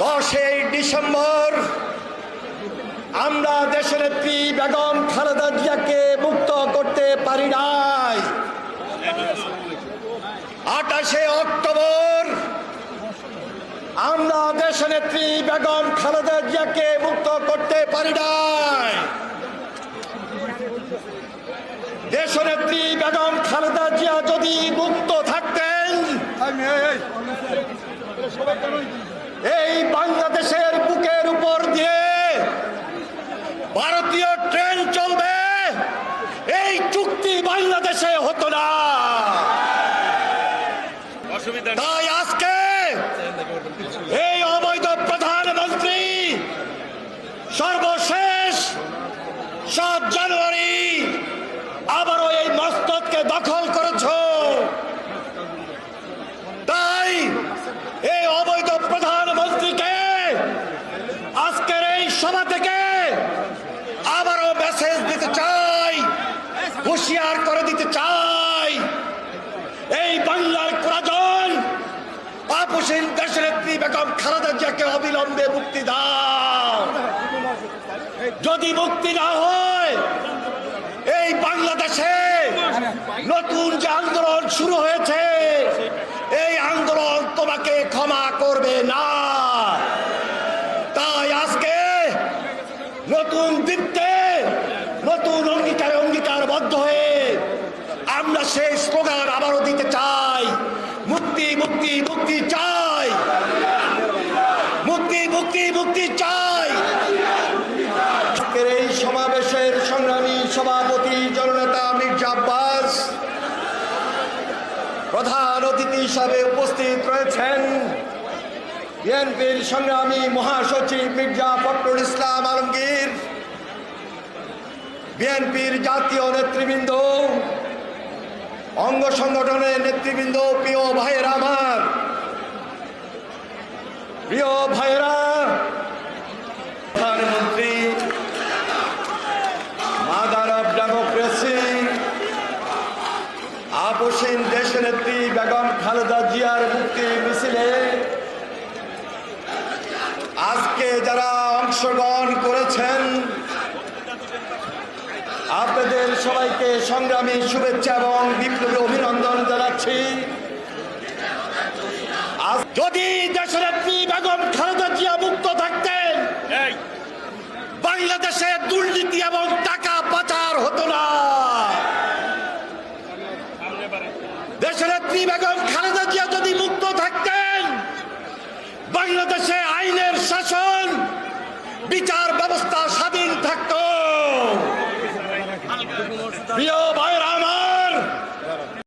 দশই ডিসেম্বর, আমরা দেশনেত্রী বেগম খালেদা জিয়াকে মুক্ত করতে পারি নাই। আঠাশে অক্টোবর, আমরা দেশনেত্রী বেগম খালেদা জিয়াকে মুক্ত করতে পারি নাই। দেশনেত্রী বেগম খালেদা জিয়া যদি মুক্ত থাকতেন বাংলাদেশের বুকের উপর দিয়ে ভারতীয় ট্রেন চলবে এই চুক্তি বাংলাদেশে হতো না। তাই আজকে এই অবৈধ প্রধানমন্ত্রী সর্বশেষ সাত জানুয়ারি আবারও এই মস্তদকে দখল করেছ তাই এই অবৈধ প্রধানমন্ত্রীকে আজকের এই সভা থেকে আবারও মেসেজ দিতে চাই হুঁশিয়ার করে দিতে চাই এই বাংলার প্রয়োজন আপসীন দেশনেত্রী বেগম খালেদা জিয়াকে অবিলম্বে মুক্তি দাও। যদি মুক্তি না হয়, এই বাংলাদেশে নতুন যে আন্দোলন শুরু হয়েছে, এই আন্দোলন তোমাকে ক্ষমা করবে না। তাই আজকে নতুন দিতে নতুন অঙ্গীকারে অঙ্গীকারবদ্ধ হয়ে আমরা সেই স্লোগান আবারও দিতে চাই। মুক্তি মুক্তি চাই। মুক্তি মুক্তি মুক্তি চাই। আজকের এই সমাবেশের সংগ্রামী সভাপতি জননেতা মির্জা আব্বাস প্রধান অতিথি হিসাবে উপস্থিত রয়েছেন বিএনপির সংগ্রামী মহাসচিব মির্জা ফখরুল ইসলাম আলমগীর, বিএনপির জাতীয় নেতৃবৃন্দ, অঙ্গ সংগঠনের নেতৃবৃন্দ, প্রিয় ভাইয়েরা আমার প্রিয় ভাইয়েরা প্রধানমন্ত্রী মাদার অফ ডেমোক্রেসি আপসীন দেশনেত্রী বেগম খালেদা জিয়ার মুক্তি মিছিলে। আজকে যারা অংশগ্রহণ করেছেন আপনাদের সবাইকে সংগ্রামী শুভেচ্ছা এবং বিপ্লবী অভিনন্দন জানাচ্ছি। আজ যদি দেশনেত্রী বেগম খালেদা জিয়া মুক্ত থাকতেন বাংলাদেশে দুর্নীতি এবং দেশনেত্রী বেগম খালেদা জিয়া যদি মুক্ত থাকতেন বাংলাদেশে আইনের শাসন বিচার